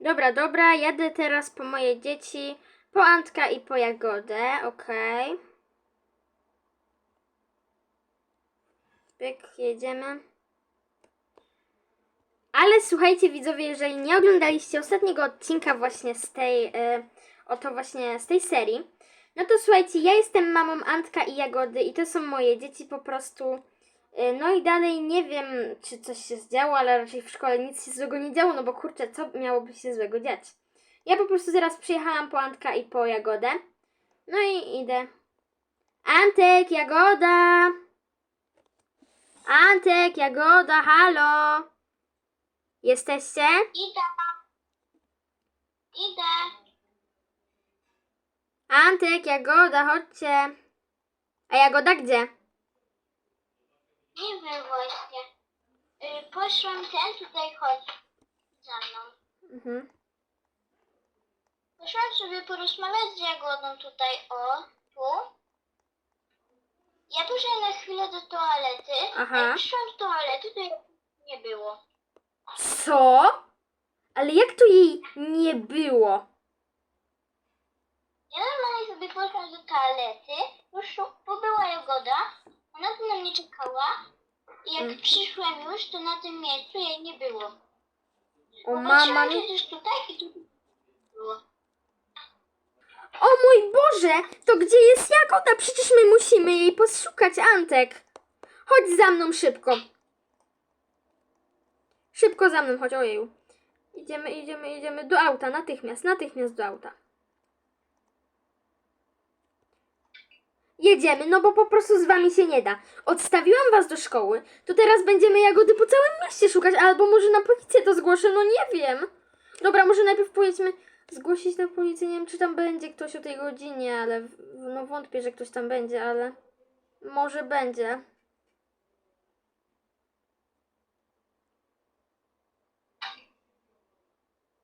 Dobra, dobra, jadę teraz po moje dzieci, po Antka i po Jagodę, okej. Pyk, jedziemy. Ale słuchajcie widzowie, jeżeli nie oglądaliście ostatniego odcinka właśnie z tej, y, oto właśnie z tej serii, no to słuchajcie, ja jestem mamą Antka i Jagody i to są moje dzieci po prostu. Y, No i dalej nie wiem, czy coś się zdziało, ale raczej w szkole nic się złego nie działo, no bo kurczę, co miałoby się złego dziać? Ja po prostu zaraz przyjechałam po Antka i po Jagodę. No i idę. Antek, Jagoda! Antek, Jagoda, halo! Jesteście? Idę. Idę. Antek, Jagoda, chodźcie. A Jagoda gdzie? Nie wiem właśnie. Y, poszłam ten tutaj chodź za mną. Mhm. Poszłam sobie porozmawiać z Jagodą tutaj, o, tu. Ja poszłam na chwilę do toalety. Aha. A jak wyszłam z toalety, to jej nie było. Co? Ale jak to jej nie było? Ja normalnie sobie poszłam do toalety, poszło, bo była Jagoda, tu na mnie czekała i jak Mm. przyszłam już, to na tym miejscu jej nie było. O mama mi... przecież tutaj i tu było. O mój Boże! To gdzie jest Jagoda? Przecież my musimy jej poszukać, Antek. Chodź za mną szybko. Szybko za mną, chodź, ojeju. Idziemy, idziemy, idziemy do auta, natychmiast, natychmiast do auta. Jedziemy, no bo po prostu z wami się nie da. Odstawiłam was do szkoły, to teraz będziemy Jagody po całym mieście szukać, albo może na policję to zgłoszę, no nie wiem. Dobra, może najpierw powiedzmy, zgłosić na policję, nie wiem czy tam będzie ktoś o tej godzinie, ale no wątpię, że ktoś tam będzie, ale może będzie.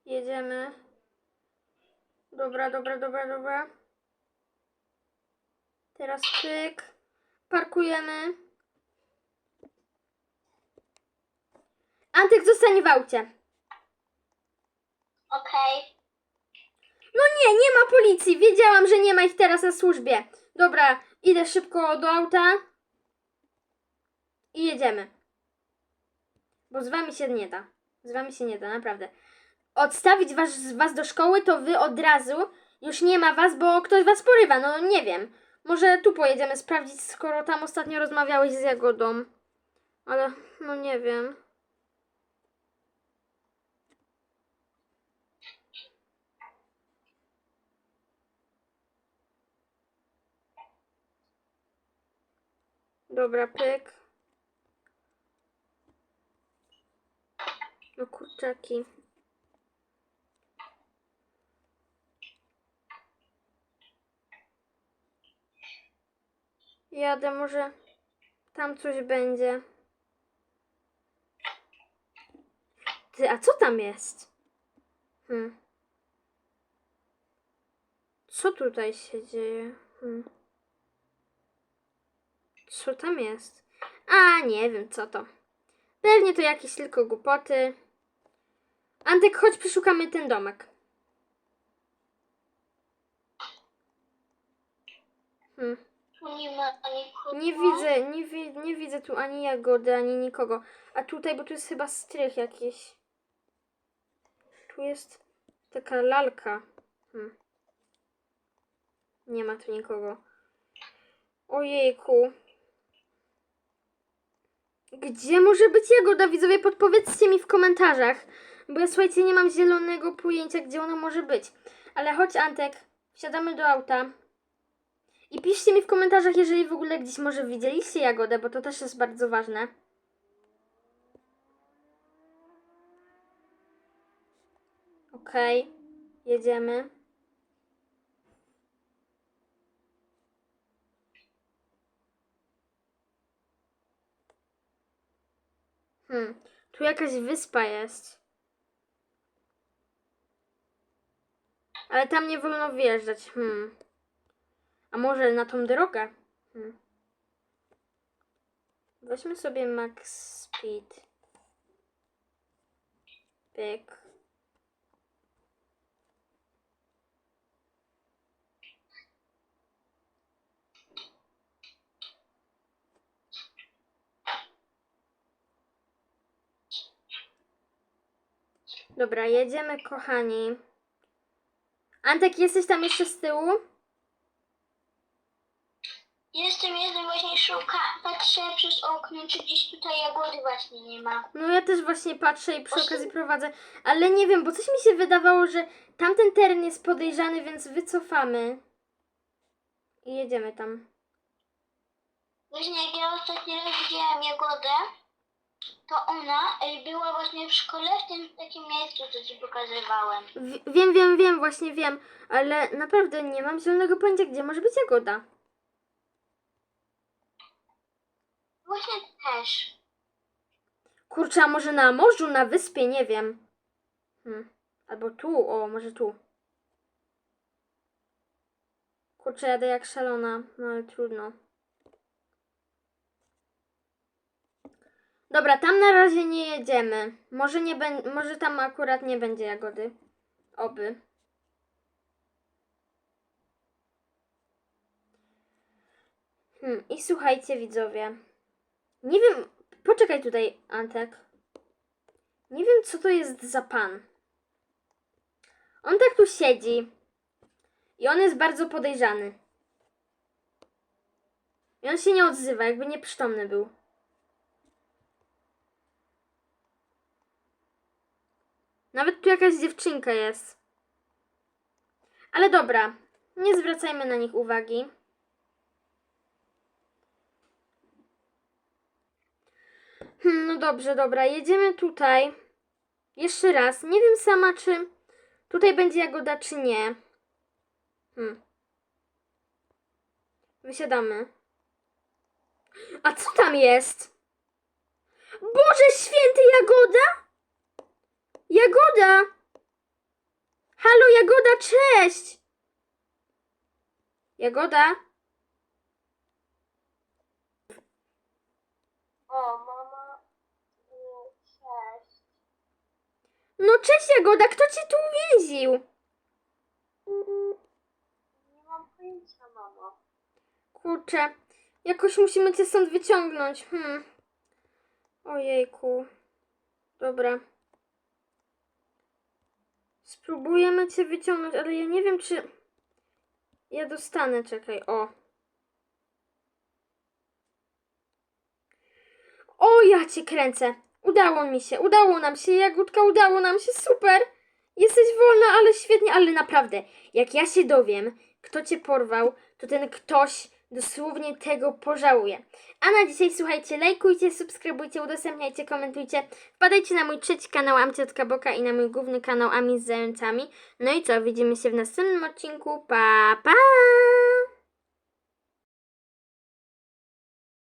Jedziemy. Dobra, dobra, dobra, dobra. Teraz pyk. Parkujemy. Antek zostanie w aucie. Okej. No nie, nie ma policji. Wiedziałam, że nie ma ich teraz na służbie. Dobra, idę szybko do auta. I jedziemy. Bo z wami się nie da. Z wami się nie da, naprawdę. Odstawić was, was do szkoły, to wy od razu już nie ma was, bo ktoś was porywa. No nie wiem. Może tu pojedziemy sprawdzić, skoro tam ostatnio rozmawiałeś z Jagodą. Ale no nie wiem. Dobra, pyk. No kurczaki. Jadę, może tam coś będzie. Ty, a co tam jest? Hmm. Co tutaj się dzieje? Hmm. Co tam jest? A, nie wiem, co to. Pewnie to jakieś tylko głupoty. Antek, chodź, przeszukamy ten domek. Hmm. Nie ma nikogo. Nie widzę, nie, wi- nie widzę tu ani jagody, ani nikogo. A tutaj, bo tu jest chyba strych jakiś. Tu jest taka lalka. Hmm. Nie ma tu nikogo. Ojejku. Gdzie może być jagoda, widzowie? Podpowiedzcie mi w komentarzach. Bo ja słuchajcie, nie mam zielonego pojęcia, gdzie ona może być. Ale chodź, Antek, wsiadamy do auta. I piszcie mi w komentarzach, jeżeli w ogóle gdzieś może widzieliście jagodę, bo to też jest bardzo ważne. Okej, jedziemy. Hmm, tu jakaś wyspa jest. Ale tam nie wolno wjeżdżać. Hmm. A może na tą drogę? Hmm. Weźmy sobie max speed. Pyk. Dobra, jedziemy, kochani. Antek, jesteś tam jeszcze z tyłu? Jestem, jestem, właśnie szukam. Patrzę przez okno, czy gdzieś tutaj jagody właśnie nie ma. No ja też właśnie patrzę i przy okazji prowadzę, ale nie wiem, bo coś mi się wydawało, że tamten teren jest podejrzany, więc wycofamy. I jedziemy tam. Właśnie jak ja ostatni raz widziałam Jagodę, to ona była właśnie w szkole w tym takim miejscu, co ci pokazywałem. Wiem, wiem, wiem, właśnie wiem, ale naprawdę nie mam zielonego pojęcia, gdzie może być Jagoda. Właśnie też. Kurczę, a może na morzu, na wyspie, nie wiem. Hmm. Albo tu, o, może tu. Kurczę, jadę jak szalona, no ale trudno. Dobra, tam na razie nie jedziemy. Może, nie może tam akurat nie będzie jagody. Oby. Hmm, i słuchajcie widzowie. Nie wiem, poczekaj tutaj, Antek. Nie wiem, co to jest za pan. On tak tu siedzi. I on jest bardzo podejrzany. I on się nie odzywa, jakby nieprzytomny był. Nawet tu jakaś dziewczynka jest. Ale dobra, nie zwracajmy na nich uwagi. Hmm, no dobrze, dobra, jedziemy tutaj. Jeszcze raz. Nie wiem sama, czy tutaj będzie jagoda, czy nie. Hmm. Wysiadamy. A co tam jest? Boże święty, jagoda? Jagoda! Halo, jagoda, cześć! Jagoda? O, mama. Cześć. No cześć, Jagoda, kto cię tu uwięził? Nie mam pojęcia, mamo. Kurczę, jakoś musimy cię stąd wyciągnąć. Hmm. Ojejku. Dobra. Spróbujemy cię wyciągnąć, ale ja nie wiem, czy ja dostanę. Czekaj, o. O, ja cię kręcę. Udało mi się, udało nam się, Jagódka, udało nam się, super. Jesteś wolna, ale świetnie, ale naprawdę, jak ja się dowiem, kto cię porwał, to ten ktoś dosłownie tego pożałuje. A na dzisiaj słuchajcie, lajkujcie, subskrybujcie, udostępniajcie, komentujcie. Wpadajcie na mój trzeci kanał Amciotka Boka i na mój główny kanał Ami z zającami. No i co, widzimy się w następnym odcinku. Pa, pa!